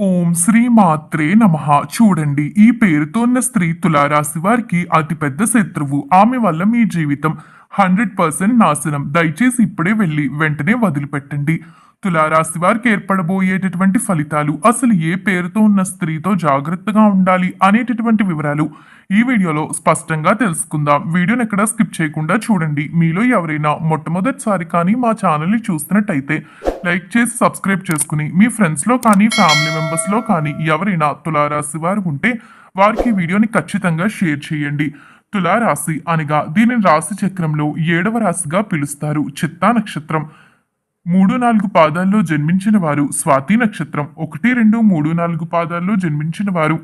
ఓం శ్రీ మాత్రే నమ. చూడండి ఈ పేరుతో ఉన్న స్త్రీ తులారాశి వారికి అతిపెద్ద శత్రువు. ఆమె వల్ల మీ జీవితం హండ్రెడ్ పర్సెంట్ నాశనం. దయచేసి ఇప్పుడే వెళ్ళి వెంటనే వదిలిపెట్టండి. తులారాశి వారికి ఏర్పడబోయేటటువంటి ఫలితాలు అసలు ఏ పేరుతో ఉన్న స్త్రీతో జాగ్రత్తగా ఉండాలి అనేటటువంటి వివరాలు ఈ వీడియోలో స్పష్టంగా తెలుసుకుందాం. వీడియోని ఎక్కడ స్కిప్ చేయకుండా చూడండి. మీలో ఎవరైనా మొట్టమొదటిసారి కానీ మా ఛానల్ని చూస్తున్నట్టయితే లైక్ చేసి సబ్స్క్రైబ్ చేసుకుని మీ ఫ్రెండ్స్లో కానీ ఫ్యామిలీ మెంబర్స్లో కానీ ఎవరైనా తులారాశి వారు ఉంటే వారికి వీడియోని ఖచ్చితంగా షేర్ చేయండి. తులారాశి అనగా దీనిని రాశి చక్రంలో ఏడవ రాశిగా పిలుస్తారు. చిత్తా నక్షత్రం. మూడు నాలుగు పాదాల్లో జన్మించిన వారు స్వాతి నక్షత్రం ఒకటి రెండు మూడు నాలుగు పాదాల్లో జన్మించిన వారు.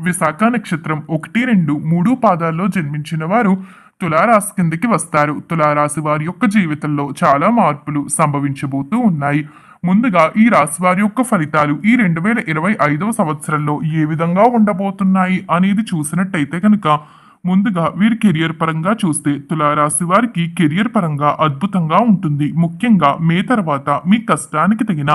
విశాఖ నక్షత్రం ఒకటి రెండు మూడు పాదాల్లో జన్మించిన వారు తులారాశి కిందకి వస్తారు. తులారాశి వారి యొక్క జీవితంలో చాలా మార్పులు సంభవించబోతూ ఉన్నాయి. ముందుగా ఈ రాశి వారి యొక్క ఫలితాలు ఈ రెండు వేల ఇరవై ఐదవ సంవత్సరంలో ఏ విధంగా ఉండబోతున్నాయి అనేది చూసినట్టయితే కనుక ముందుగా వీరి కెరియర్ పరంగా చూస్తే తులారాశి వారికి కెరియర్ పరంగా అద్భుతంగా ఉంటుంది. ముఖ్యంగా మే తర్వాత మీ కష్టానికి తగిన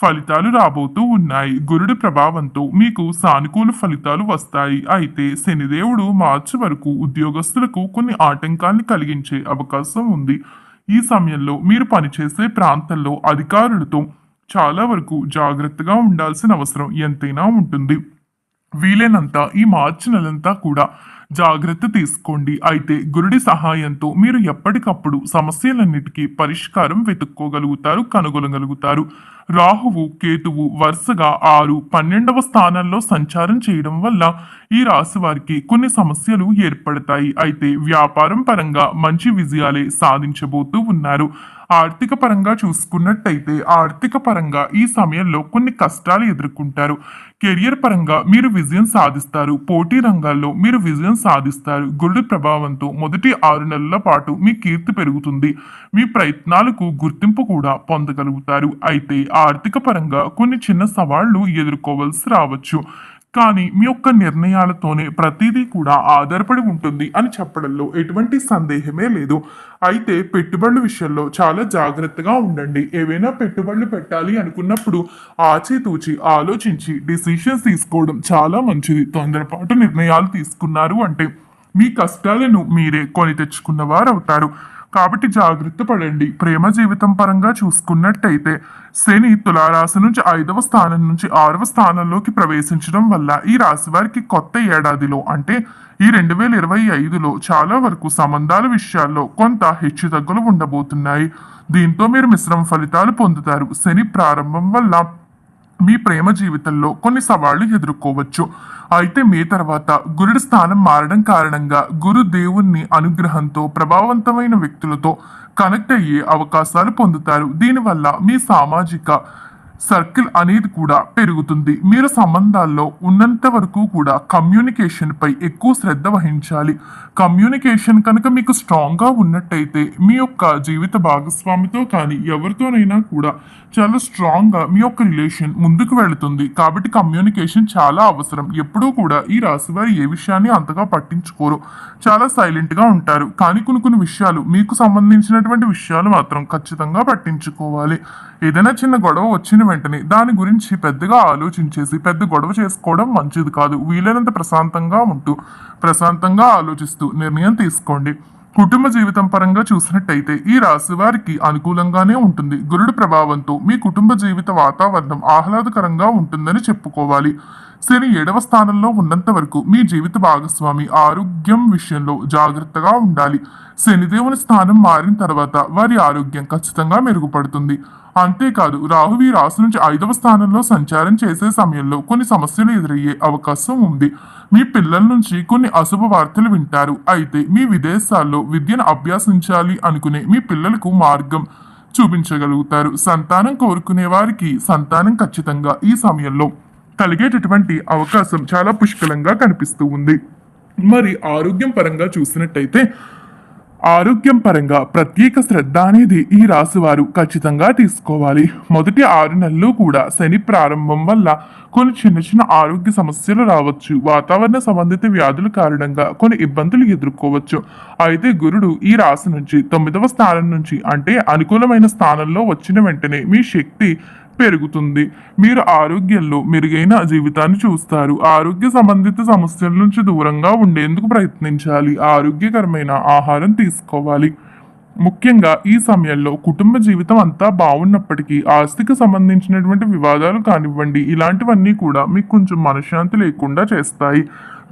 ఫలితాలు రాబోతూ ఉన్నాయి. గురుడి ప్రభావంతో మీకు సానుకూల ఫలితాలు వస్తాయి. అయితే శనిదేవుడు మార్చి వరకు ఉద్యోగస్తులకు కొన్ని ఆటంకాన్ని కలిగించే అవకాశం ఉంది. ఈ సమయంలో మీరు పనిచేసే ప్రాంతంలో అధికారులతో చాలా వరకు జాగ్రత్తగా ఉండాల్సిన అవసరం ఎంతైనా ఉంటుంది. వీలైనంత ఈ మార్చి నెలంతా కూడా జాగ్రత్త తీసుకోండి. అయితే గురుడి సహాయంతో మీరు ఎప్పటికప్పుడు సమస్యలన్నిటికీ పరిష్కారం వెతుక్కోగలుగుతారు కనుగొనగలుగుతారు. రాహువు కేతువు వరుసగా ఆరు పన్నెండవ స్థానాల్లో సంచారం చేయడం వల్ల ఈ రాశి వారికి కొన్ని సమస్యలు ఏర్పడతాయి. అయితే వ్యాపారం పరంగా మంచి విజయాలే సాధించబోతూ ఉన్నారు. ఆర్థిక పరంగా చూసుకున్నట్టయితే ఆర్థిక పరంగా ఈ సమయంలో కొన్ని కష్టాలు ఎదుర్కొంటారు. కెరియర్ పరంగా మీరు విజయం సాధిస్తారు. పోటీ రంగాల్లో మీరు విజయం సాధిస్తారు. గురుడి ప్రభావంతో మొదటి ఆరు నెలల పాటు మీ కీర్తి పెరుగుతుంది. మీ ప్రయత్నాలకు గుర్తింపు కూడా పొందగలుగుతారు. అయితే ఆర్థిక పరంగా కొన్ని చిన్న సవాళ్ళు ఎదుర్కోవాల్సి రావచ్చు. కానీ మీ యొక్క నిర్ణయాలతోనే ప్రతిదీ కూడా ఆధారపడి ఉంటుంది అని చెప్పడంలో ఎటువంటి సందేహమే లేదు. అయితే పెట్టుబడుల విషయంలో చాలా జాగ్రత్తగా ఉండండి. ఏవైనా పెట్టుబడులు పెట్టాలి అనుకున్నప్పుడు ఆచితూచి ఆలోచించి డిసిషన్స్ తీసుకోవడం చాలా మంచిది. తొందరపాటు నిర్ణయాలు తీసుకున్నారు అంటే మీ కష్టాలను మీరే కొని తెచ్చుకున్న వారు అవుతారు కాబట్టి జాగ్రత్త పడండి. ప్రేమ జీవితం పరంగా చూసుకున్నట్టయితే శని తులారాశి నుంచి ఐదవ స్థానం నుంచి ఆరవ స్థానంలోకి ప్రవేశించడం వల్ల ఈ రాశి వారికి కొత్త ఏడాదిలో అంటే ఈ రెండు వేల ఇరవై ఐదులో చాలా వరకు సంబంధాల విషయాల్లో కొంత హెచ్చుతగ్గులు ఉండబోతున్నాయి. దీంతో మీరు మిశ్రమ ఫలితాలు పొందుతారు. శని ప్రారంభం వల్ల మీ ప్రేమ జీవితంలో కొన్ని సవాళ్ళు ఎదుర్కోవచ్చు. అయితే మీ తర్వాత గురుడి స్థానం మారడం కారణంగా గురు దేవుణ్ణి అనుగ్రహంతో ప్రభావవంతమైన వ్యక్తులతో కనెక్ట్ అయ్యే అవకాశాలు పొందుతారు. దీనివల్ల మీ సామాజిక సర్కిల్ అనేది కూడా పెరుగుతుంది. మీరు సంబంధాల్లో ఉన్నంత వరకు కూడా కమ్యూనికేషన్ పై ఎక్కువ శ్రద్ధ వహించాలి. కమ్యూనికేషన్ కనుక మీకు స్ట్రాంగ్గా ఉన్నట్టయితే మీ యొక్క జీవిత భాగస్వామితో కానీ ఎవరితోనైనా కూడా చాలా స్ట్రాంగ్గా మీ యొక్క రిలేషన్ ముందుకు వెళుతుంది. కాబట్టి కమ్యూనికేషన్ చాలా అవసరం. ఎప్పుడూ కూడా ఈ రాశివారు ఏ విషయాన్ని అంతగా పట్టించుకోరు. చాలా సైలెంట్గా ఉంటారు. కానీ కొన్ని కొన్ని విషయాలు మీకు సంబంధించినటువంటి విషయాలు మాత్రం ఖచ్చితంగా పట్టించుకోవాలి. ఏదైనా చిన్న గొడవ వచ్చిన వెంటనే దాని గురించి పెద్దగా ఆలోచించేసి పెద్ద గొడవ చేసుకోవడం మంచిది కాదు. వీలైనంత ప్రశాంతంగా ఉంటూ ప్రశాంతంగా ఆలోచిస్తూ నిర్ణయం తీసుకోండి. కుటుంబ జీవితం పరంగా చూసినట్టయితే ఈ రాశి వారికి అనుకూలంగానే ఉంటుంది. గురుడు ప్రభావంతో మీ కుటుంబ జీవిత వాతావరణం ఆహ్లాదకరంగా ఉంటుందని చెప్పుకోవాలి. శని ఏడవ స్థానంలో ఉన్నంత వరకు మీ జీవిత భాగస్వామి ఆరోగ్యం విషయంలో జాగ్రత్తగా ఉండాలి. శనిదేవుని స్థానం మారిన తర్వాత వారి ఆరోగ్యం ఖచ్చితంగా మెరుగుపడుతుంది. అంతేకాదు రాహు ఈ రాశి నుంచి ఐదవ స్థానంలో సంచారం చేసే సమయంలో కొన్ని సమస్యలు ఎదురయ్యే అవకాశం ఉంది. మీ పిల్లల నుంచి కొన్ని అశుభ వార్తలు వింటారు. అయితే మీ విదేశాల్లో విద్యను అభ్యసించాలి అనుకునే మీ పిల్లలకు మార్గం చూపించగలుగుతారు. సంతానం కోరుకునే వారికి సంతానం ఖచ్చితంగా ఈ సమయంలో కలిగేటటువంటి అవకాశం చాలా పుష్కలంగా కనిపిస్తూ ఉంది. మరి ఆరోగ్యం పరంగా చూసినట్టయితే ఆరోగ్యం పరంగా ప్రత్యేక శ్రద్ధ అనేది ఈ రాశి వారు ఖచ్చితంగా తీసుకోవాలి. మొదటి ఆరు నెలలు కూడా శని ప్రారంభం వల్ల కొన్ని చిన్న చిన్న ఆరోగ్య సమస్యలు రావచ్చు. వాతావరణ సంబంధిత వ్యాధుల కారణంగా కొన్ని ఇబ్బందులు ఎదుర్కోవచ్చు. అయితే గురుడు ఈ రాశి నుంచి తొమ్మిదవ స్థానం నుంచి అంటే అనుకూలమైన స్థానంలో వచ్చిన వెంటనే మీ శక్తి పెరుగుతుంది. మీరు ఆరోగ్యంలో మెరుగైన జీవితాన్ని చూస్తారు. ఆరోగ్య సంబంధిత సమస్యల నుంచి దూరంగా ఉండేందుకు ప్రయత్నించాలి. ఆరోగ్యకరమైన ఆహారం తీసుకోవాలి. ముఖ్యంగా ఈ సమయంలో కుటుంబ జీవితం అంతా బాగున్నప్పటికీ ఆస్తికి సంబంధించినటువంటి వివాదాలు కానివ్వండి ఇలాంటివన్నీ కూడా మీకు కొంచెం మనశ్శాంతి లేకుండా చేస్తాయి.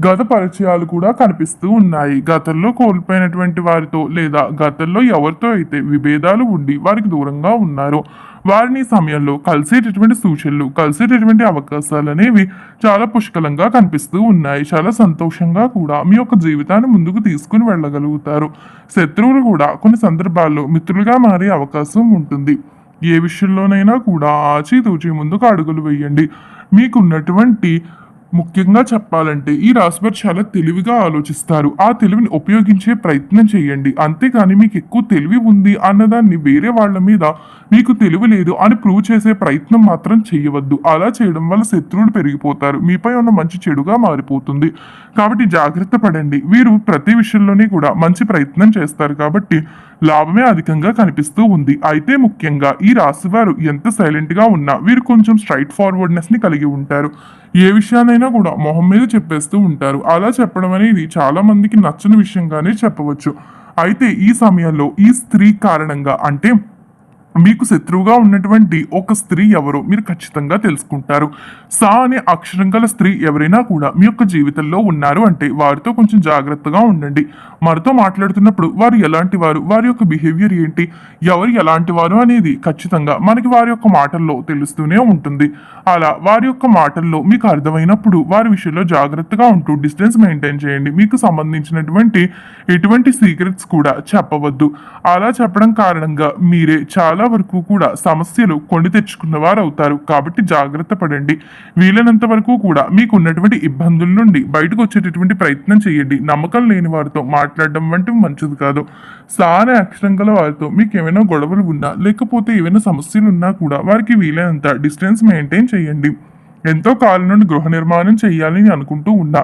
గత పరిచయాలు కూడా కనిపిస్తూ ఉన్నాయి. గతంలో కోల్పోయినటువంటి వారితో లేదా గతంలో ఎవరితో అయితే విభేదాలు ఉండి వారికి దూరంగా ఉన్నారో. వారిని సమయంలో కలిసేటటువంటి సూచనలు కలిసేటటువంటి అవకాశాలు అనేవి చాలా పుష్కలంగా కనిపిస్తూ ఉన్నాయి. చాలా సంతోషంగా కూడా మీ యొక్క జీవితాన్ని ముందుకు తీసుకుని వెళ్ళగలుగుతారు. శత్రువులు కూడా కొన్ని సందర్భాల్లో మిత్రులుగా మారే అవకాశం ఉంటుంది. ఏ విషయంలోనైనా కూడా ఆచితూచి ముందుకు అడుగులు వేయండి. మీకున్నటువంటి ముఖ్యంగా చెప్పాలంటే ఈ రాశివారు చాలా తెలివిగా ఆలోచిస్తారు. ఆ తెలివిని ఉపయోగించే ప్రయత్నం చేయండి. అంతేగాని మీకు ఎక్కువ తెలివి ఉంది అన్నదాన్ని వేరే వాళ్ళ మీద మీకు తెలివి లేదు అని ప్రూవ్ చేసే ప్రయత్నం మాత్రం చేయవద్దు. అలా చేయడం వల్ల శత్రువులు పెరిగిపోతారు. మీపై ఉన్న మంచి చెడుగా మారిపోతుంది. కాబట్టి జాగ్రత్త పడండి. వీరు ప్రతి విషయంలోనే కూడా మంచి ప్రయత్నం చేస్తారు. కాబట్టి లాభమే అధికంగా కనిపిస్తూ ఉంది. అయితే ముఖ్యంగా ఈ రాశి వారు ఎంత సైలెంట్గా ఉన్నా వీరు కొంచెం స్ట్రైట్ ఫార్వర్డ్నెస్ని కలిగి ఉంటారు. ఏ విషయానైనా కూడా మొహం మీద చెప్పేస్తూ ఉంటారు. అలా చెప్పడం అనేది చాలా మందికి నచ్చని విషయంగానే చెప్పవచ్చు. అయితే ఈ సమయంలో ఈ స్త్రీ కారణంగా అంటే మీకు శత్రువుగా ఉన్నటువంటి ఒక స్త్రీ ఎవరో మీరు ఖచ్చితంగా తెలుసుకుంటారు. సా అనే అక్షరం గల స్త్రీ ఎవరైనా కూడా మీ యొక్క జీవితంలో ఉన్నారు అంటే వారితో కొంచెం జాగ్రత్తగా ఉండండి. వారితో మాట్లాడుతున్నప్పుడు వారు ఎలాంటి వారు? వారి యొక్క బిహేవియర్ ఏంటి? ఎవరు ఎలాంటి వారు అనేది ఖచ్చితంగా మనకి వారి యొక్క మాటల్లో తెలుస్తూనే ఉంటుంది. అలా వారి యొక్క మాటల్లో మీకు అర్థమైనప్పుడు వారి విషయంలో జాగ్రత్తగా ఉంటూ డిస్టెన్స్ మెయింటైన్ చేయండి. మీకు సంబంధించినటువంటి ఎటువంటి సీక్రెట్స్ కూడా చెప్పవద్దు. అలా చెప్పడం కారణంగా మీరే చాలా వరకు కూడా సమస్యలు కొని తెచ్చుకున్న వారు అవుతారు కాబట్టి జాగ్రత్త పడండి. వీలైనంత వరకు కూడా మీకు ఉన్నటువంటి ఇబ్బందుల నుండి బయటకు వచ్చేటటువంటి ప్రయత్నం చేయండి. నమ్మకం లేని వారితో మాట్లాడడం వంటివి మంచిది కాదు. సాన అక్షరం గల వారితో మీకు ఏమైనా గొడవలు ఉన్నా లేకపోతే ఏమైనా సమస్యలు ఉన్నా కూడా వారికి వీలైనంత డిస్టెన్స్ మెయింటైన్ చేయండి. ఎంతో కాలం నుండి గృహ నిర్మాణం చేయాలని అనుకుంటూ ఉన్నా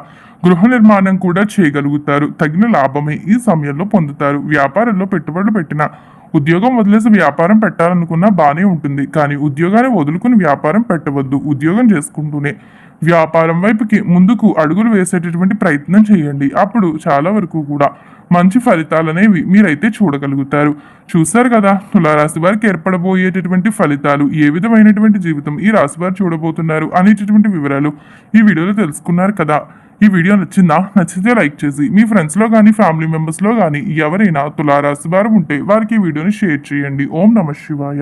గృహ నిర్మాణం కూడా చేయగలుగుతారు. తగిన లాభమే ఈ సమయంలో పొందుతారు. వ్యాపారంలో పెట్టుబడులు పెట్టిన ఉద్యోగం వదిలేసి వ్యాపారం పెట్టాలనుకున్నా బాగానే ఉంటుంది. కానీ ఉద్యోగాన్ని వదులుకుని వ్యాపారం పెట్టవద్దు. ఉద్యోగం చేసుకుంటూనే వ్యాపారం వైపుకి ముందుకు అడుగులు వేసేటటువంటి ప్రయత్నం చేయండి. అప్పుడు చాలా వరకు కూడా మంచి ఫలితాలు అనేవి మీరైతే చూడగలుగుతారు. చూశారు కదా తులారాశి వారికి ఏర్పడబోయేటటువంటి ఫలితాలు ఏ విధమైనటువంటి జీవితం ఈ రాశి వారు చూడబోతున్నారు అనేటటువంటి వివరాలు ఈ వీడియోలో తెలుసుకున్నారు కదా. ఈ వీడియో నచ్చిందా? నచ్చితే లైక్ చేసి మీ ఫ్రెండ్స్లో కానీ ఫ్యామిలీ మెంబర్స్లో కానీ ఎవరైనా తులారాశి వారు ఉంటే వారికి ఈ వీడియోని షేర్ చేయండి. ఓం నమ శివాయ.